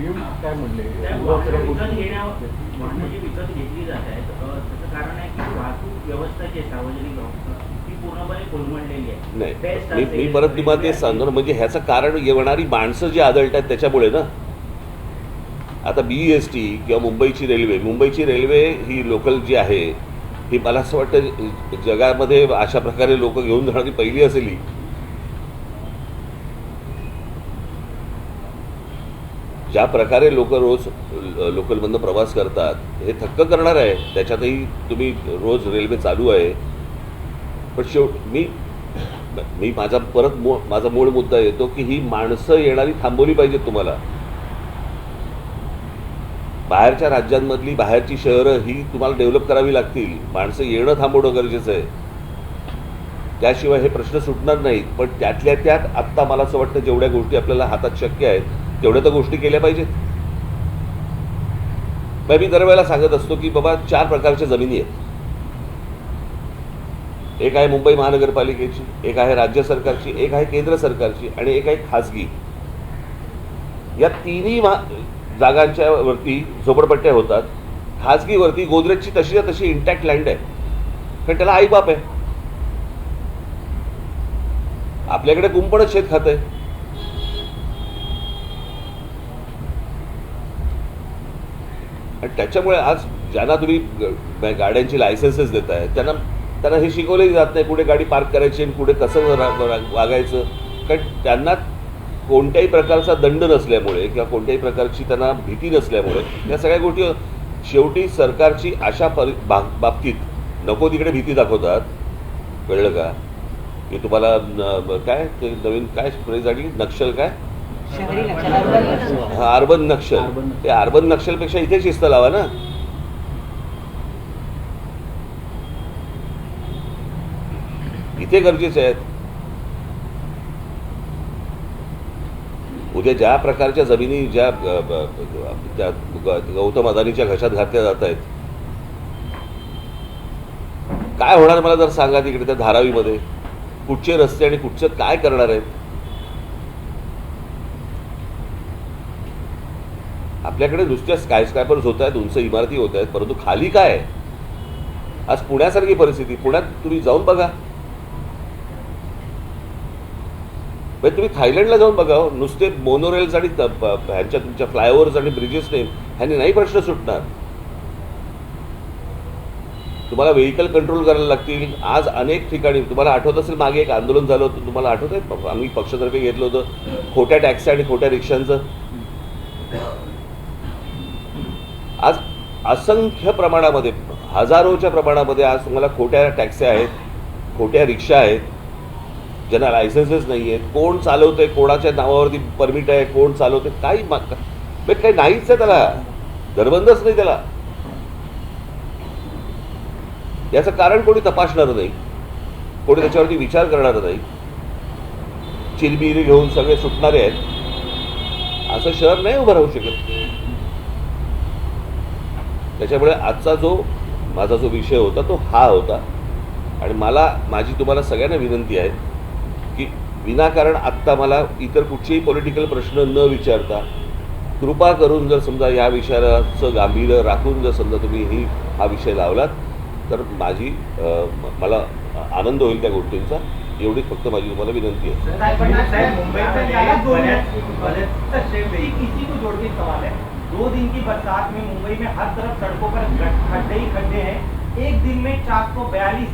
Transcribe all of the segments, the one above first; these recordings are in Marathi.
पीएम काय म्हणले? विकत घेण्या वाहनं जी विकत घेतली जात आहेत. अ, त्याचं कारण आहे की वाहतूक व्यवस्था जी आहे सार्वजनिक ती पूर्णपणे कोलमडलेली आहे. मी मी असेल, परत तुम्हाला तेच सांगतो ना म्हणजे ह्याचं कारण येणारी माणसं जी आदळत आहेत त्याच्यामुळे ना. आता बी एस टी किंवा मुंबईची रेल्वे मुंबईची रेल्वे ही लोकल जी आहे ही मला असं वाटतं जगामध्ये अशा प्रकारे लोक घेऊन जाणारी पहिली असेल ही ज्या प्रकारे लोक रोज लोकलमधनं प्रवास करतात हे थक्क करणार आहे त्याच्यातही तुम्ही रोज रेल्वे चालू आहे. पण शेवट मी मी माझा परत मो माझा मूळ मुद्दा येतो की ही माणसं येणारी थांबवली पाहिजेत तुम्हाला. बाहेरच्या राज्यांमधली बाहेरची शहरं ही तुम्हाला डेव्हलप करावी लागतील. माणसं येणं थांबवणं गरजेचं आहे. त्याशिवाय हे प्रश्न सुटणार नाहीत. पण त्यातल्या त्यात आत्ता मला असं वाटतं जेवढ्या गोष्टी आपल्याला हातात शक्य आहेत तेवढ्या तर गोष्टी केल्या पाहिजेत. मी दरवेळेला सांगत असतो की बाबा चार प्रकारच्या जमिनी आहेत. एक आहे मुंबई महानगरपालिकेची एक आहे राज्य सरकारची एक आहे केंद्र सरकारची आणि एक आहे खाजगी या तिन्ही जागांच्या वरती झोपडपट्ट्या होतात. खाजगीवरती गोदरेजची तशीच्या तशी इंटॅक्ट लँड आहे. कारण त्याला आईबाप आहे. आपल्याकडे कुंपणच शेत खात आहे आणि त्याच्यामुळे आज ज्यांना तुम्ही गाड्यांची लायसन्सेस आहे त्यांना त्यांना हे शिकवलंही जात नाही कुठे गाडी पार्क करायची आणि कुठे कसं रा- वागायचं. कारण त्यांना कोणत्याही प्रकारचा दंड नसल्यामुळे किंवा कोणत्याही प्रकारची त्यांना भीती नसल्यामुळे या सगळ्या गोष्टी शेवटी सरकारची अशा परि बा- बाबतीत नको तिकडे भीती दाखवतात. कळलं का? की तुम्हाला काय? ते नवीन काय? फ्रेज आली नक्षल काय? हा अर्बन नक्षल. ते अर्बन नक्षलपेक्षा इथे शिस्त लावा ना. इथे गरजेचे आहेत उद्या ज्या प्रकारच्या जमिनी ज्या त्या गौतम अदानीच्या घशात घातल्या जात आहेत. काय होणार मला जर सांगा तिकडे त्या धारावीमध्ये? कुठचे रस्ते आणि कुठचं काय करणार आहेत? आपल्याकडे नुसत्या स्कायस्क्रॅपर्स होत आहेत उंच इमारती होत आहेत परंतु खाली काय आहे? आज पुण्यासारखी परिस्थिती पुण्यात तुम्ही जाऊन बघा. म्हणजे तुम्ही थायलंडला जाऊन बघा हो. नुसते मोनोरेल्स आणि ह्यांच्या तुमच्या फ्लायओव्हर्स आणि ब्रिजेसने ह्यांनी नाही प्रश्न सुटणार. तुम्हाला व्हेकल कंट्रोल करायला लागतील. आज अनेक ठिकाणी तुम्हाला आठवत असेल मागे एक आंदोलन झालं होतं तुम्हाला आठवत आहे आम्ही पक्षातर्फे घेतलं होतं खोट्या टॅक्सी आणि खोट्या रिक्षांचं आज असंख्य प्रमाणामध्ये हजारोच्या प्रमाणामध्ये आज तुम्हाला खोट्या टॅक्सी आहेत खोट्या रिक्षा आहेत ज्यांना लायसन्सेस नाही आहेत कोण चालवतंय कोणाच्या नावावरती परमिट आहे कोण चालवतंय काही मा- म्हणजे काही नाहीच आहे त्याला. धरबंदच नाही त्याला. याचं कारण कोणी तपासणार नाही. कोणी त्याच्यावरती विचार करणार नाही. चिरबिरी घेऊन सगळे सुटणारे आहेत. असं शहर नाही उभं राहू शकत. त्याच्यामुळे आजचा जो माझा जो विषय होता तो हा होता. आणि मला माझी तुम्हाला सगळ्यांना विनंती आहे की विनाकारण आत्ता मला इतर कुठचेही पॉलिटिकल प्रश्न न विचारता कृपा करून जर समजा या विषयाचं गांभीर्य राखून जर समजा तुम्ही ही हा विषय लावलात तर माझी मला आनंद होईल त्या गोष्टींचा. एवढीच फक्त माझी तुम्हाला विनंती आहे? दो दिन की बरसात में मुंबई में हर तरफ सड़कों पर खड्डे ही खड्डे हैं। एक दिन में चार सौ बयालीस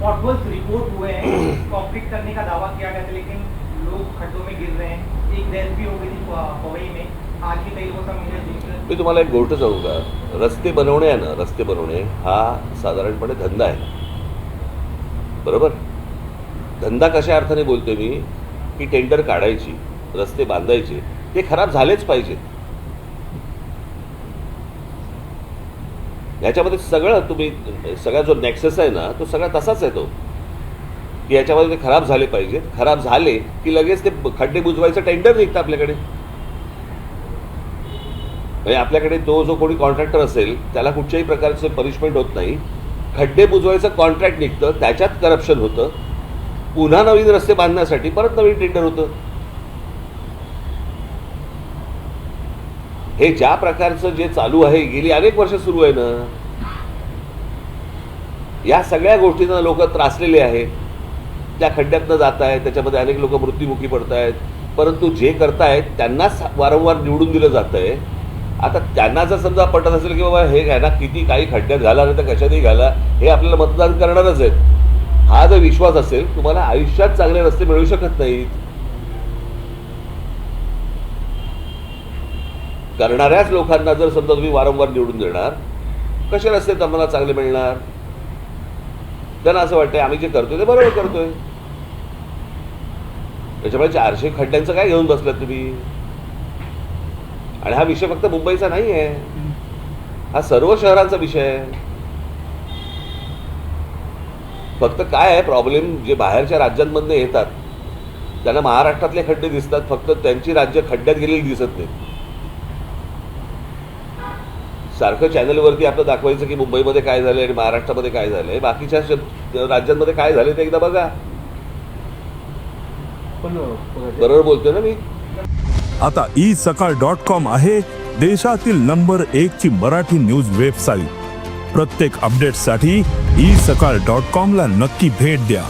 पॉटहोल्स रिपोर्ट हुए हैं। कॉम्प्लीट करने का दावा किया गया था लेकिन लोग खड्डों में गिर रहे हैं। एक डेथ भी हो गई थी पवई में। आज भी कई का मी तुम्हाला एक गोष्ट सांगू का रस्ते बनवणे आहे ना रस्ते बनवणे हा साधारणपणे धंदा आहे बरोबर? धंदा कशा अर्थाने बोलतोय मी? की टेंडर काढायची रस्ते बांधायचे ते खराब झालेच पाहिजेत. ह्याच्यामध्ये सगळं तुम्ही सगळा जो नेक्सस आहे ना तो सगळा तसाच आहे तो. की याच्यामध्ये ते खराब झाले पाहिजेत. खराब झाले की लगेच ते खड्डे बुजवायचं टेंडर निघतं आपल्याकडे. म्हणजे आपल्याकडे तो जो कोणी कॉन्ट्रॅक्टर असेल त्याला कुठच्याही प्रकारचं पनिशमेंट होत नाही. खड्डे बुजवायचं कॉन्ट्रॅक्ट निघतं त्याच्यात करप्शन होतं. पुन्हा नवीन रस्ते बांधण्यासाठी परत नवीन टेंडर होतं. हे ज्या प्रकारचं जे चालू आहे गेली अनेक वर्ष सुरू आहे ना या सगळ्या गोष्टींना लोक त्रासलेले आहेत. त्या खड्ड्यातनं जात आहेत त्याच्यामध्ये अनेक लोक मृत्युमुखी पडत आहेत परंतु जे करतायत त्यांनाच वारंवार निवडून दिलं जात आहे आता त्यांना जर समजा पटत असेल की बाबा हे घ्या ना किती काही खड्ड्यात घाला नाही तर कशातही घाला हे आपल्याला मतदान करणारच आहेत. हा जर विश्वास असेल तुम्हाला आयुष्यात चांगले रस्ते मिळू शकत नाहीत. करणाऱ्याच लोकांना जर समजा तुम्ही वारंवार निवडून देणार कसे रस्ते आम्हाला चांगले मिळणार? त्यांना असं वाटतंय आम्ही जे करतोय ते बरोबर करतोय. त्याच्यामुळे चारशे खड्ड्यांचं काय घेऊन बसलात तुम्ही? आणि हा विषय फक्त मुंबईचा नाही आहे हा सर्व शहरांचा विषय आहे. फक्त काय आहे प्रॉब्लेम जे बाहेरच्या राज्यांमधनं येतात त्यांना महाराष्ट्रातले खड्डे दिसतात फक्त त्यांची राज्य खड्ड्यात गेलेली दिसत नाहीत. सारखं चॅनलवरती आपलं दाखवायचं की मुंबईमध्ये काय झालंय आणि महाराष्ट्रामध्ये काय झालंय. बाकीच्या राज्यांमध्ये काय झालंय ते एकदा बघा. बरोबर बोलतोय ना मी? आता ई सकाळ डॉट कॉम आहे देशातील नंबर एक ची मराठी न्यूज वेबसाईट. प्रत्येक अपडेटसाठी ई सकाळ डॉट कॉम ला नक्की भेट द्या.